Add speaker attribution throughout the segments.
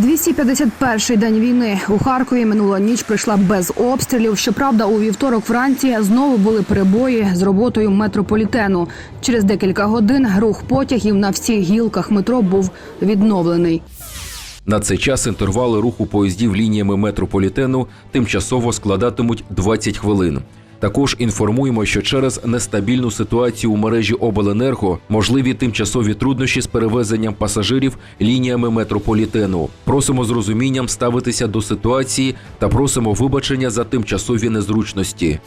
Speaker 1: 251-й день війни у Харкові минула ніч прийшла без обстрілів. Щоправда, у вівторок вранці знову були перебої з роботою метрополітену. Через декілька годин рух потягів на всіх гілках метро був відновлений.
Speaker 2: На цей час інтервали руху поїздів лініями метрополітену тимчасово складатимуть 20 хвилин. Також інформуємо, що через нестабільну ситуацію у мережі обленерго можливі тимчасові труднощі з перевезенням пасажирів лініями метрополітену. Просимо з розумінням ставитися до ситуації та просимо вибачення за тимчасові незручності.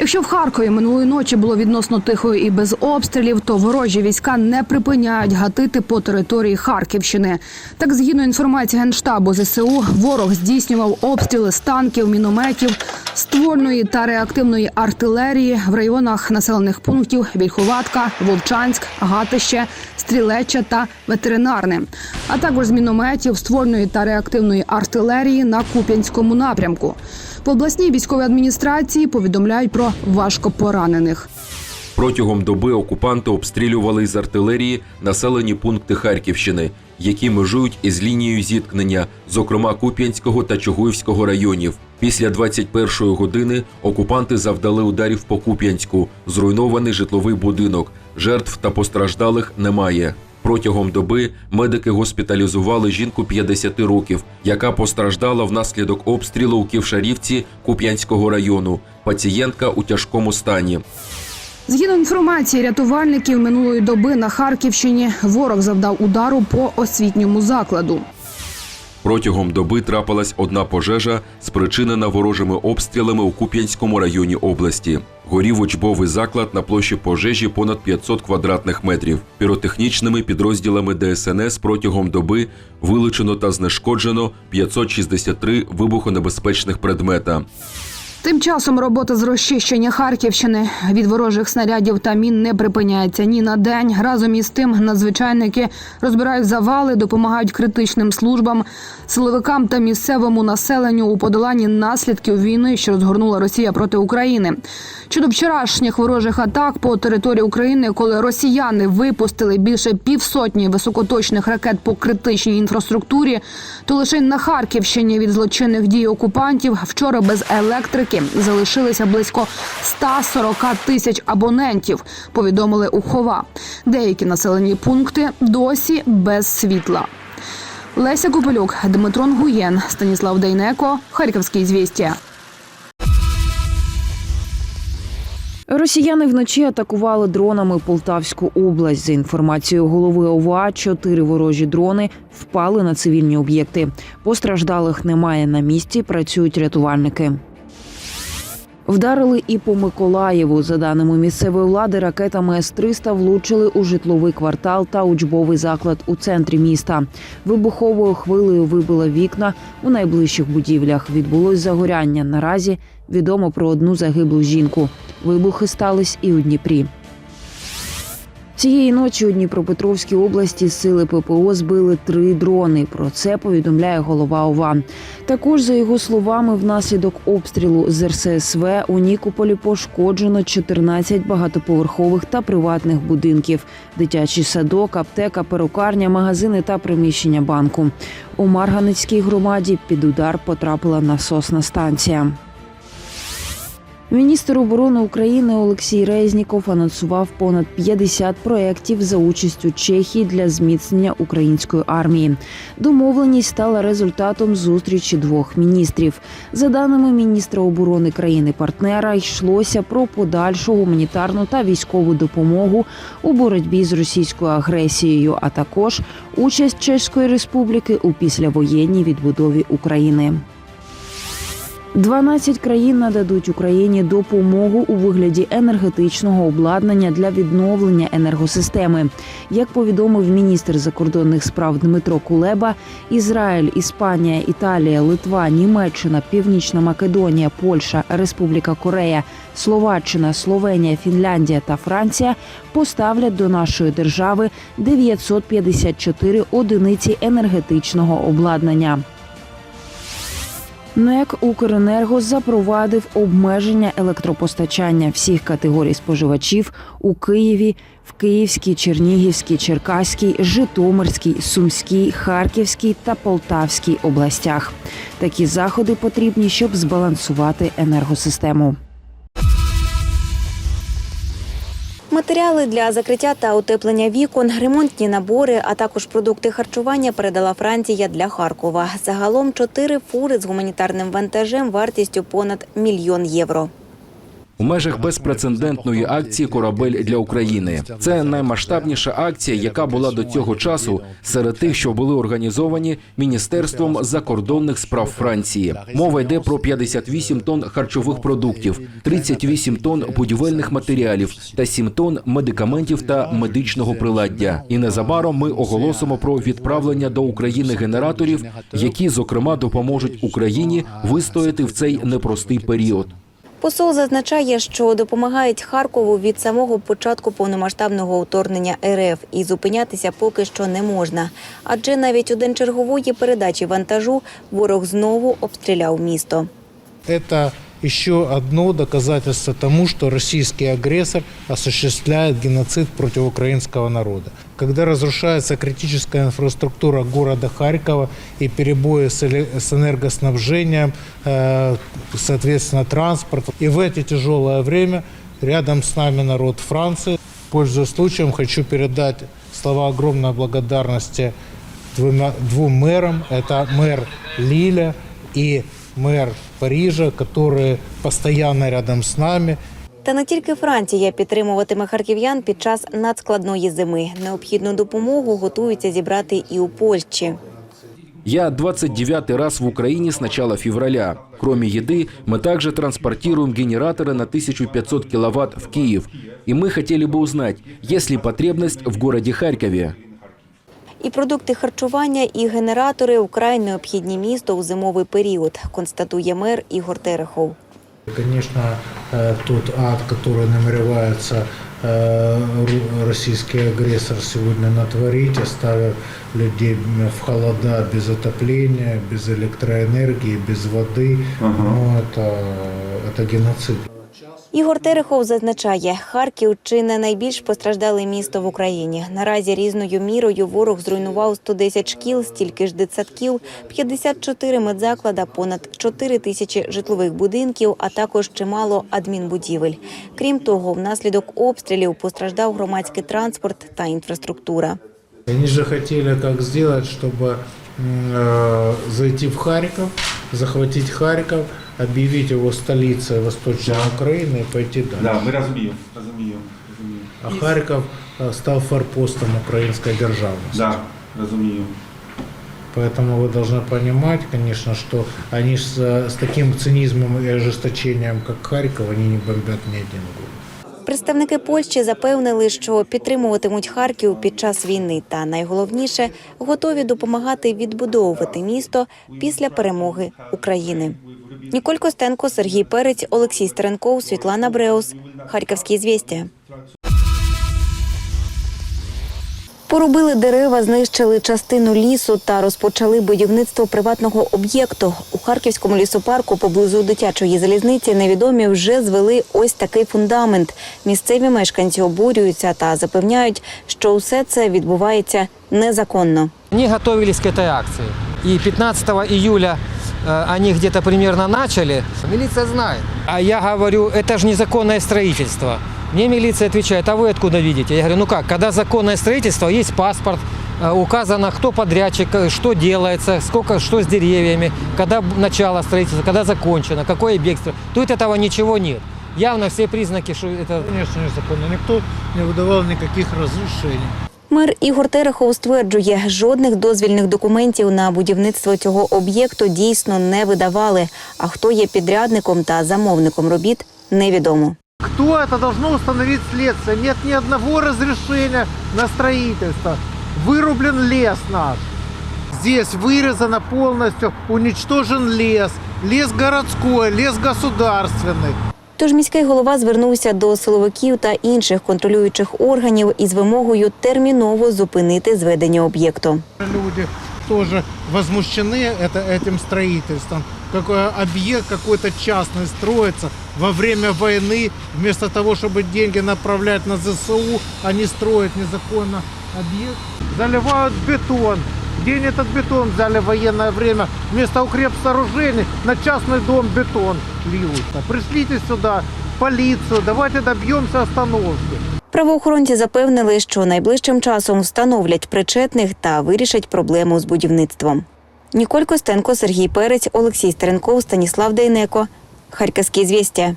Speaker 1: Якщо в Харкові минулої ночі було відносно тихо і без обстрілів, то ворожі війська не припиняють гатити по території Харківщини. Так, згідно інформації генштабу ЗСУ, ворог здійснював обстріли з танків, мінометів, ствольної та реактивної артилерії в районах населених пунктів Вільховатка, Вовчанськ, Гатище, Стрілеча та Ветеринарне, а також з мінометів, ствольної та реактивної артилерії на Куп'янському напрямку. В обласній військовій адміністрації повідомляють про важкопоранених.
Speaker 2: Протягом доби окупанти обстрілювали з артилерії населені пункти Харківщини, які межують із лінією зіткнення, зокрема Куп'янського та Чугуївського районів. Після 21-ї години окупанти завдали ударів по Куп'янську, зруйнований житловий будинок. Жертв та постраждалих немає. Протягом доби медики госпіталізували жінку 50 років, яка постраждала внаслідок обстрілу у Ківшарівці Куп'янського району. Пацієнтка у тяжкому стані.
Speaker 1: Згідно інформації рятувальників минулої доби на Харківщині, ворог завдав удару по освітньому закладу.
Speaker 2: Протягом доби трапилась одна пожежа, спричинена ворожими обстрілами у Куп'янському районі області. Горів учбовий заклад на площі пожежі понад 500 квадратних метрів. Піротехнічними підрозділами ДСНС протягом доби вилучено та знешкоджено 563 вибухонебезпечних предмета.
Speaker 1: Тим часом робота з розчищення Харківщини від ворожих снарядів та мін не припиняється ні на день. Разом із тим надзвичайники розбирають завали, допомагають критичним службам, силовикам та місцевому населенню у подоланні наслідків війни, що розгорнула Росія проти України. Щодо вчорашніх ворожих атак по території України, коли росіяни випустили більше півсотні високоточних ракет по критичній інфраструктурі, то лише на Харківщині від злочинних дій окупантів вчора без електрики залишилися близько 140 тисяч абонентів. Повідомили у Хова. Деякі населені пункти досі без світла. Леся Копелюк, Дмитро Нгуєн, Станіслав Дейнеко, Харківські звістя.
Speaker 3: Росіяни вночі атакували дронами Полтавську область. За інформацією голови ОВА, чотири ворожі дрони впали на цивільні об'єкти. Постраждалих немає на місці. Працюють рятувальники. Вдарили і по Миколаєву. За даними місцевої влади, ракетами С-300 влучили у житловий квартал та учбовий заклад у центрі міста. Вибуховою хвилею вибило вікна у найближчих будівлях. Відбулось загоряння. Наразі відомо про одну загиблу жінку. Вибухи стались і у Дніпрі. Цієї ночі у Дніпропетровській області сили ППО збили три дрони. Про це повідомляє голова ОВА. Також, за його словами, внаслідок обстрілу з РССВ у Нікополі пошкоджено 14 багатоповерхових та приватних будинків, дитячий садок, аптека, перукарня, магазини та приміщення банку. У Марганицькій громаді під удар потрапила насосна станція. Міністр оборони України Олексій Резніков анонсував понад 50 проєктів за участю Чехії для зміцнення української армії. Домовленість стала результатом зустрічі двох міністрів. За даними міністра оборони країни-партнера, йшлося про подальшу гуманітарну та військову допомогу у боротьбі з російською агресією, а також участь Чеської республіки у післявоєнній відбудові України. 12 країн нададуть Україні допомогу у вигляді енергетичного обладнання для відновлення енергосистеми. Як повідомив міністр закордонних справ Дмитро Кулеба, Ізраїль, Іспанія, Італія, Литва, Німеччина, Північна Македонія, Польща, Республіка Корея, Словаччина, Словенія, Фінляндія та Франція поставлять до нашої держави 954 одиниці енергетичного обладнання. НЕК Укренерго запровадив обмеження електропостачання всіх категорій споживачів у Києві, в Київській, Чернігівській, Черкаській, Житомирській, Сумській, Харківській та Полтавській областях. Такі заходи потрібні, щоб збалансувати енергосистему.
Speaker 4: Матеріали для закриття та утеплення вікон, ремонтні набори, а також продукти харчування передала Франція для Харкова. Загалом чотири фури з гуманітарним вантажем вартістю понад мільйон євро.
Speaker 5: У межах безпрецедентної акції Корабель для України це наймасштабніша акція, яка була до цього часу серед тих, що були організовані міністерством закордонних справ Франції. Мова йде про 58 тонн харчових продуктів, 38 тонн будівельних матеріалів та 7 тонн медикаментів та медичного приладдя. І незабаром ми оголосимо про відправлення до України генераторів, які зокрема допоможуть Україні вистояти в цей непростий період.
Speaker 4: Посол зазначає, що допомагають Харкову від самого початку повномасштабного вторгнення РФ і зупинятися поки що не можна. Адже навіть у день чергової передачі вантажу ворог знову обстріляв місто.
Speaker 6: Это еще одно доказательство тому, что российский агрессор осуществляет геноцид против украинского народа Когда разрушается критическая инфраструктура города Харькова и перебои с эле- с энергоснабжением, э, соответственно, транспорт. И в это тяжелое время рядом с нами народ Франции. Пользуясь случаем, хочу передать слова огромной благодарности двумя, двум мэрам. Это мэр Лиля и мэр Парижа, которые постоянно рядом с нами.
Speaker 4: Та не тільки Франція підтримуватиме харків'ян під час надскладної зими. Необхідну допомогу готуються зібрати і у Польщі.
Speaker 5: Я 29 раз в Украине с начала февраля. Кроме еды, мы также транспортируем генераторы на 1500 киловатт в Киев. И мы хотели бы узнать, есть ли потребность в городе Харькове.
Speaker 4: І продукти харчування, і генератори вкрай необхідні місто у зимовий період, констатує мер Ігор Терехов.
Speaker 6: Конечно, э, тот ад, который намеревается э, ру- российский агрессор сегодня натворить, оставив людей в холода без отопления, без электроэнергии, без воды, ну, это, это геноцид.
Speaker 4: Ігор Терехов зазначає, Харків чи не найбільш постраждале місто в Україні. Наразі різною мірою ворог зруйнував 110 шкіл, стільки ж дитсадків, 54 медзаклада, понад 4 тисячі житлових будинків, а також чимало адмінбудівель. Крім того, внаслідок обстрілів постраждав громадський транспорт та інфраструктура.
Speaker 6: Они же хотели как сделать, чтобы э, зайти в Харьков, захватить Харьков, объявить его столицей Восточной Украины и пойти дальше.
Speaker 7: Да, ми розуміємо, розуміємо, розуміємо.
Speaker 6: А Харьков э, стал форпостом украинской державности.
Speaker 7: Да, розумію.
Speaker 6: Поэтому вы должны понимать, конечно, что они с, с таким цинизмом и ожесточением, как Харьков, они не бомбят ни один город.
Speaker 4: Представники Польщі запевнили, що підтримуватимуть Харків під час війни, та найголовніше готові допомагати відбудовувати місто після перемоги України. Ніколь Костенко, Сергій Перець, Олексій Стеренков, Світлана Бреус. Харківські звістя. Порубили дерева, знищили частину лісу та розпочали будівництво приватного об'єкту. У Харківському лісопарку поблизу дитячої залізниці невідомі вже звели ось такий фундамент. Місцеві мешканці обурюються та запевняють, що усе це відбувається незаконно.
Speaker 8: Они готовились к этой акции. И 15 июля э, они где-то примерно начали. Милиция знает. А я говорю, это же незаконное строительство. Мне милиция отвечает, а вы откуда видите? Я говорю, ну как, когда законное строительство, есть паспорт, э, указано, кто подрядчик, э, что делается, сколько, что с деревьями, когда б- начало строительства, когда закончено, какой объект. стро- Тут этого ничего нет. Явно все признаки, что это
Speaker 6: Конечно, незаконно. Никто не выдавал никаких разрешений.
Speaker 4: Мер Ігор Терехов стверджує, жодних дозвільних документів на будівництво цього об'єкту дійсно не видавали. А хто є підрядником та замовником робіт, невідомо.
Speaker 6: Кто это должно установить следствие? Нет ни одного разрешения на строительство. Вырублен лес наш. Здесь вырезано полностью, уничтожен лес. Лес городской, лес государственный.
Speaker 4: Тож міський голова звернувся до силовиків та інших контролюючих органів із вимогою терміново зупинити зведення об'єкту.
Speaker 6: Люди тоже возмущены это, этим строительством. какой объект какой-то частный строится во время войны, вместо того, чтобы деньги направлять на ЗСУ, они строят незаконно объект. Заливают бетон. День этот бетон взяли в военное время. Вместо укрепсооружений на частный дом бетон льют. Пришлите сюда полицию, давайте добьемся остановки.
Speaker 4: Правоохоронці запевнили, що найближчим часом встановлять причетних та вирішать проблему з будівництвом. Ніколь Костенко, Сергій Перець, Олексій Стеренков, Станіслав Дейнеко. Харківські звістя.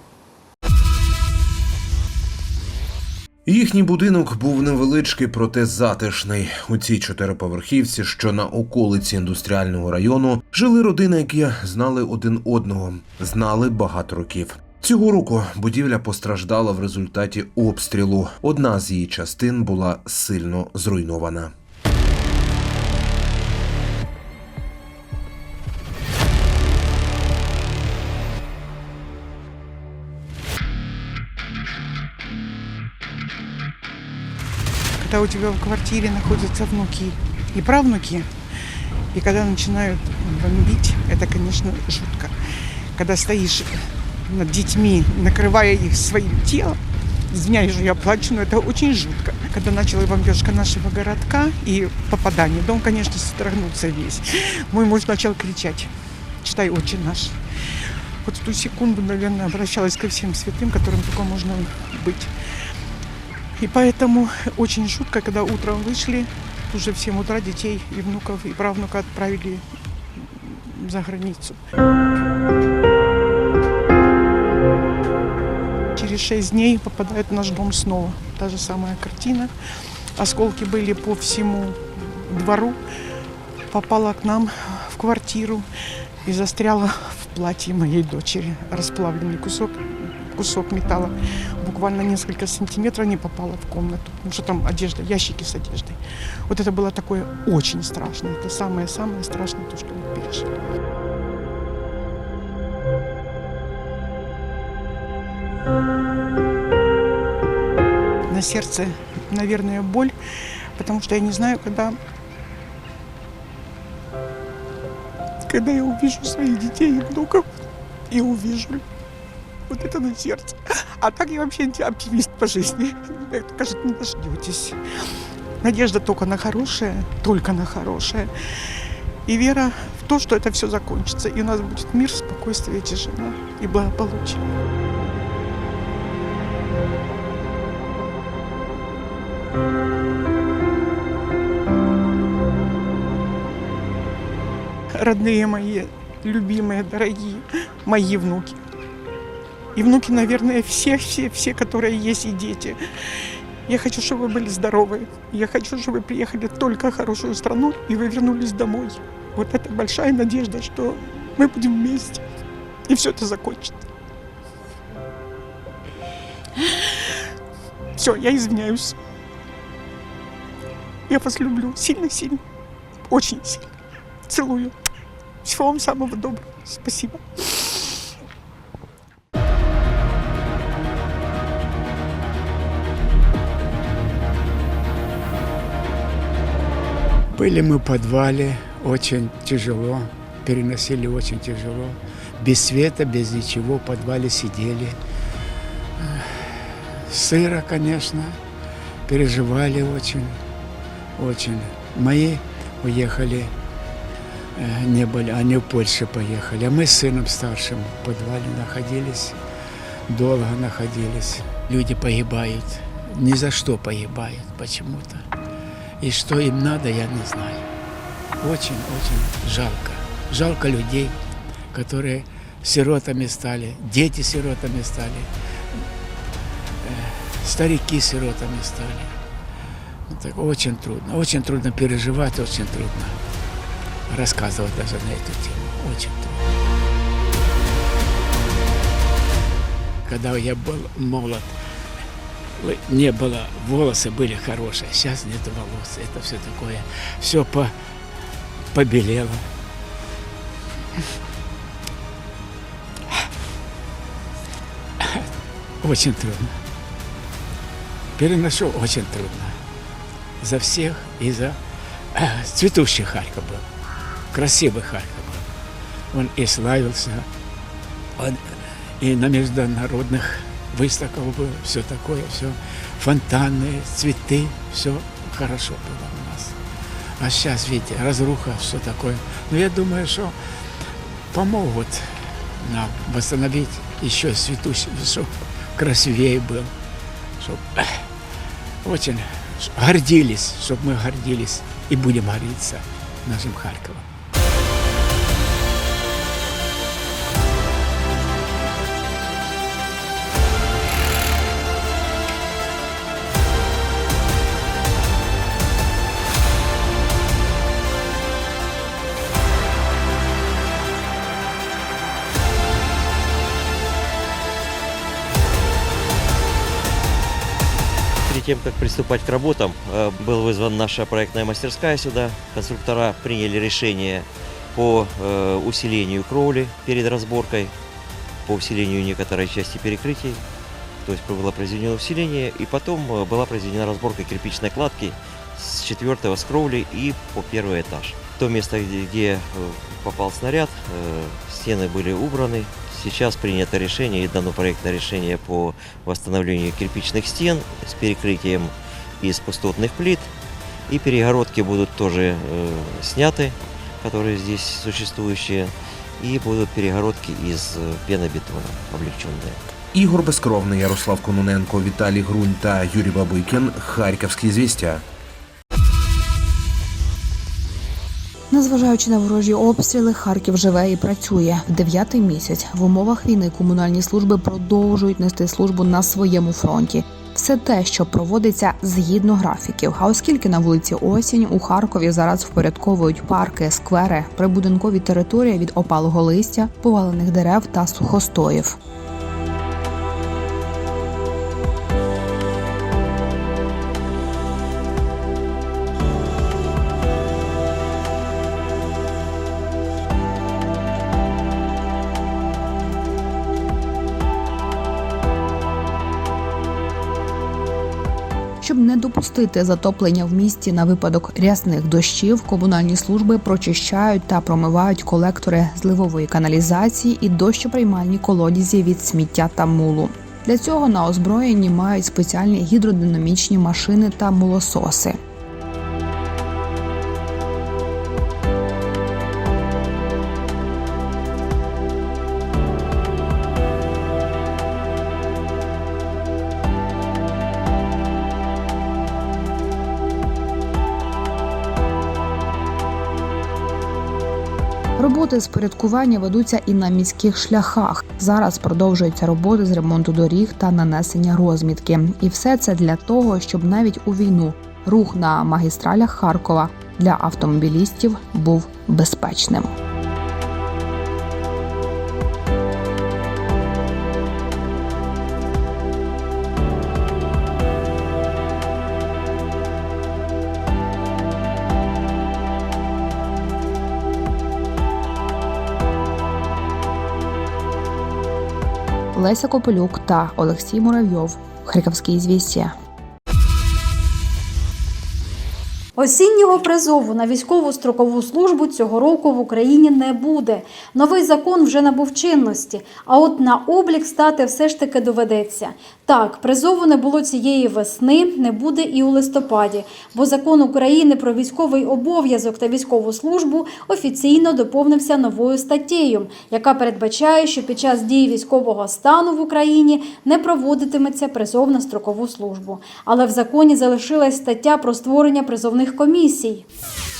Speaker 9: Їхній будинок був невеличкий, проте затишний. У цій чотириповерхівці, що на околиці індустріального району, жили родини, які знали один одного, знали багато років. Цього року будівля постраждала в результаті обстрілу. Одна з її частин була сильно зруйнована.
Speaker 10: Когда у тебя в квартире находятся внуки и правнуки, и когда начинают бомбить, это, конечно, жутко. Когда стоишь над детьми, накрывая их своим телом, извиняюсь, я плачу, но это очень жутко. Когда начала бомбежка нашего городка и попадание, дом, конечно, содрогнулся весь. Мой муж начал кричать, читай «Отче наш». Вот в ту секунду, наверное, обращалась ко всем святым, которым только можно быть. И поэтому очень жутко, когда утром вышли, уже в 7 утра детей и внуков, и правнука отправили за границу. Через 6 дней попадает в наш дом снова. Та же самая картина. Осколки были по всему двору. Попала к нам в квартиру и застряла в платье моей дочери. Расплавленный кусок, кусок металла буквально несколько сантиметров не попала в комнату, потому что там одежда, ящики с одеждой. Вот это было такое очень страшное. Это самое-самое страшное, то, что мы пережили. На сердце, наверное, боль, потому что я не знаю, когда, когда я увижу своих детей и внуков, и увижу вот это на сердце. А так я вообще оптимист по жизни. Это, кажется, не дождетесь. Надежда только на хорошее, только на хорошее. И вера в то, что это все закончится. И у нас будет мир, спокойствие, тишина и благополучие. Родные мои, любимые, дорогие, мои внуки. И внуки, наверное, все, все, все, которые есть, и дети. Я хочу, чтобы вы были здоровы. Я хочу, чтобы вы приехали только в хорошую страну, и вы вернулись домой. Вот это большая надежда, что мы будем вместе, и все это закончится. Все, я извиняюсь. Я вас люблю сильно-сильно. Очень сильно. Целую. Всего вам самого доброго. Спасибо.
Speaker 11: Были мы в подвале, очень тяжело, переносили очень тяжело. Без света, без ничего, в подвале сидели. Сыро, конечно, переживали очень, очень. Мои уехали, э, не были, они в Польшу поехали, а мы с сыном старшим в подвале находились, долго находились. Люди погибают, ни за что погибают почему-то. И что им надо, я не знаю. Очень-очень жалко. Жалко людей, которые сиротами стали, дети сиротами стали, э, старики сиротами стали. Ну, так очень трудно, очень трудно переживать, очень трудно рассказывать даже на эту тему. Очень трудно. Когда я был молод, не было, волосы были хорошие, сейчас нет волос, это все такое, все по, побелело. Очень трудно. Переношу очень трудно. За всех и за э, цветущий Харьков был. Красивый Харьков был. он и славился. Он и на международных выставках был, все такое, все фонтаны, цветы, все хорошо было у нас. А сейчас, видите, разруха, все такое. Но я думаю, что помогут нам восстановить еще цветущий, чтобы красивее был, чтобы очень гордились, чтобы мы гордились и будем гордиться нашим Харьковом.
Speaker 12: Перед тем, как приступать к работам, э, был вызван наша проектная мастерская сюда. Конструктора приняли решение по э, усилению кровли перед разборкой, по усилению некоторой части перекрытий. То есть было произведено усиление, и потом э, была произведена разборка кирпичной кладки с четвертого с кровли и по первый этаж. То место, где, попал снаряд, стены были убраны. Сейчас принято решение и дано проектное решение по восстановлению кирпичных стен с перекрытием из пустотных плит. И перегородки будут тоже э, сняты, которые здесь существующие. И будут перегородки из э, пенобетона облегченные.
Speaker 9: Ігор Безкровний, Ярослав Кононенко, Віталій Грунь та Юрій Бабикін. Харківські звістя.
Speaker 13: Незважаючи на ворожі обстріли, Харків живе і працює в дев'ятий місяць. В умовах війни комунальні служби продовжують нести службу на своєму фронті. Все те, що проводиться згідно графіків. А оскільки на вулиці осінь у Харкові зараз впорядковують парки, сквери, прибудинкові території від опалого листя, повалених дерев та сухостоїв. Допустити затоплення в місті на випадок рясних дощів, комунальні служби прочищають та промивають колектори зливової каналізації і дощоприймальні колодязі від сміття та мулу. Для цього на озброєнні мають спеціальні гідродинамічні машини та молососи. Роботи з порядкування ведуться і на міських шляхах. Зараз продовжуються роботи з ремонту доріг та нанесення розмітки. І все це для того, щоб навіть у війну рух на магістралях Харкова для автомобілістів був безпечним. Леся Кополюк та Олексій Муравйов. Харківські звістя.
Speaker 14: Осіннього призову на військову строкову службу цього року в Україні не буде. Новий закон вже набув чинності, а от на облік стати все ж таки доведеться. Так, призову не було цієї весни, не буде і у листопаді, бо закон України про військовий обов'язок та військову службу офіційно доповнився новою статтею, яка передбачає, що під час дії військового стану в Україні не проводитиметься призов на строкову службу. Але в законі залишилась стаття про створення призовних комісій.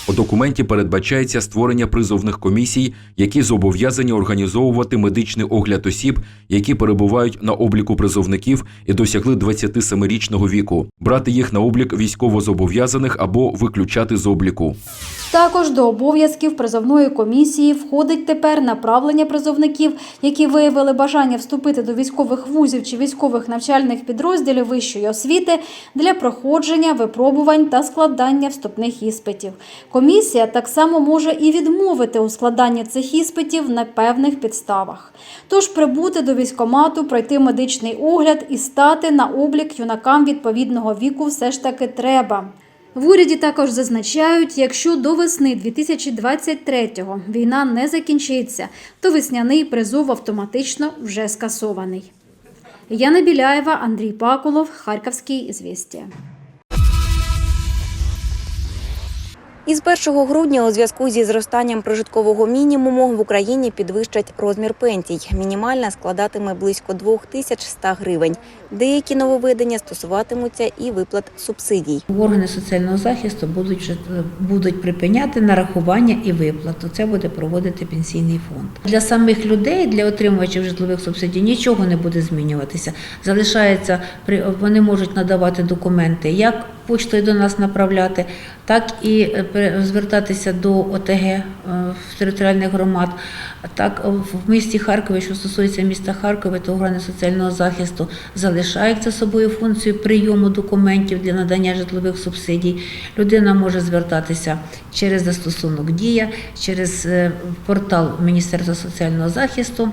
Speaker 2: У документі передбачається створення призовних комісій, які зобов'язані організовувати медичний огляд осіб, які перебувають на обліку призовників і досягли 27-річного віку, брати їх на облік військовозобов'язаних або виключати з обліку.
Speaker 14: Також до обов'язків призовної комісії входить тепер направлення призовників, які виявили бажання вступити до військових вузів чи військових навчальних підрозділів вищої освіти для проходження випробувань та складання вступних іспитів. Комісія так само може і відмовити у складанні цих іспитів на певних підставах. Тож прибути до військомату, пройти медичний огляд і стати на облік юнакам відповідного віку все ж таки треба. В уряді також зазначають, якщо до весни 2023-го війна не закінчиться, то весняний призов автоматично вже скасований. Яна Біляєва, Андрій Паколов, Харківський звістя.
Speaker 4: Із 1 грудня у зв'язку зі зростанням прожиткового мінімуму в Україні підвищать розмір пенсій. Мінімальна складатиме близько 2100 гривень. Деякі нововведення стосуватимуться і виплат субсидій.
Speaker 15: Органи соціального захисту будуть будуть припиняти нарахування і виплату. Це буде проводити пенсійний фонд. Для самих людей, для отримувачів житлових субсидій, нічого не буде змінюватися. Залишається вони можуть надавати документи як почтою до нас направляти, так і е, звертатися до ОТГ е, в територіальних громад. Так в місті Харкові, що стосується міста Харкова, то органи соціального захисту залишають за собою функцію прийому документів для надання житлових субсидій. Людина може звертатися через застосунок Дія, через е, портал Міністерства соціального захисту.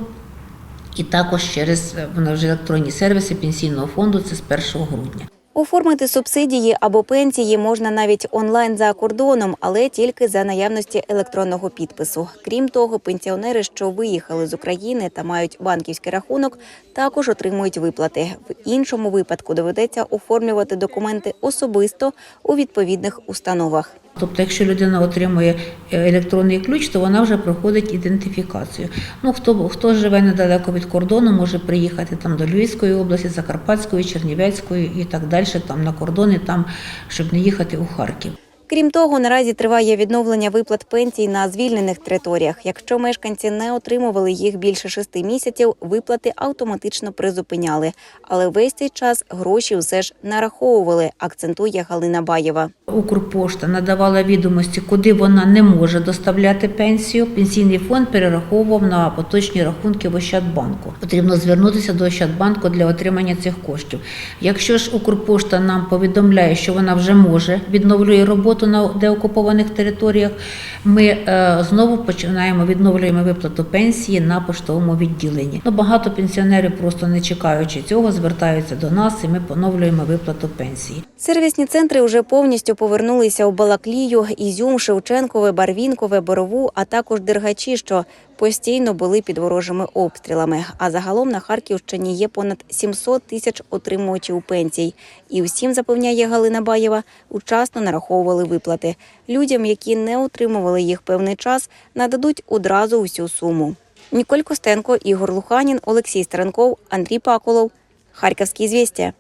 Speaker 15: І також через е, вже електронні сервіси пенсійного фонду. Це з 1 грудня.
Speaker 4: Оформити субсидії або пенсії можна навіть онлайн за кордоном, але тільки за наявності електронного підпису. Крім того, пенсіонери, що виїхали з України та мають банківський рахунок, також отримують виплати. В іншому випадку доведеться оформлювати документи особисто у відповідних установах.
Speaker 15: Тобто, якщо людина отримує е, електронний ключ, то вона вже проходить ідентифікацію. Ну хто хто живе недалеко від кордону, може приїхати там до Львівської області, Закарпатської, Чернівецької і так далі, там на кордони, там щоб не їхати у Харків.
Speaker 4: Крім того, наразі триває відновлення виплат пенсій на звільнених територіях. Якщо мешканці не отримували їх більше шести місяців, виплати автоматично призупиняли. Але весь цей час гроші все ж нараховували, акцентує Галина Баєва.
Speaker 15: Укрпошта надавала відомості, куди вона не може доставляти пенсію. Пенсійний фонд перераховував на поточні рахунки в Ощадбанку. Потрібно звернутися до Ощадбанку для отримання цих коштів. Якщо ж Укрпошта нам повідомляє, що вона вже може відновлює роботу на деокупованих територіях, ми е, знову починаємо відновлюємо виплату пенсії на поштовому відділенні. Ну багато пенсіонерів просто не чекаючи цього, звертаються до нас, і ми поновлюємо виплату пенсії.
Speaker 4: Сервісні центри вже повністю повернулися у Балаклію, Ізюм, Шевченкове, Барвінкове, Борову, а також Дергачі, що постійно були під ворожими обстрілами. А загалом на Харківщині є понад 700 тисяч отримувачів пенсій. І усім, запевняє Галина Баєва, учасно нараховували виплати. Людям, які не отримували їх певний час, нададуть одразу усю суму. Ніколь Костенко, Ігор Луханін, Олексій Старенков, Андрій Паколов. Харківські звістя.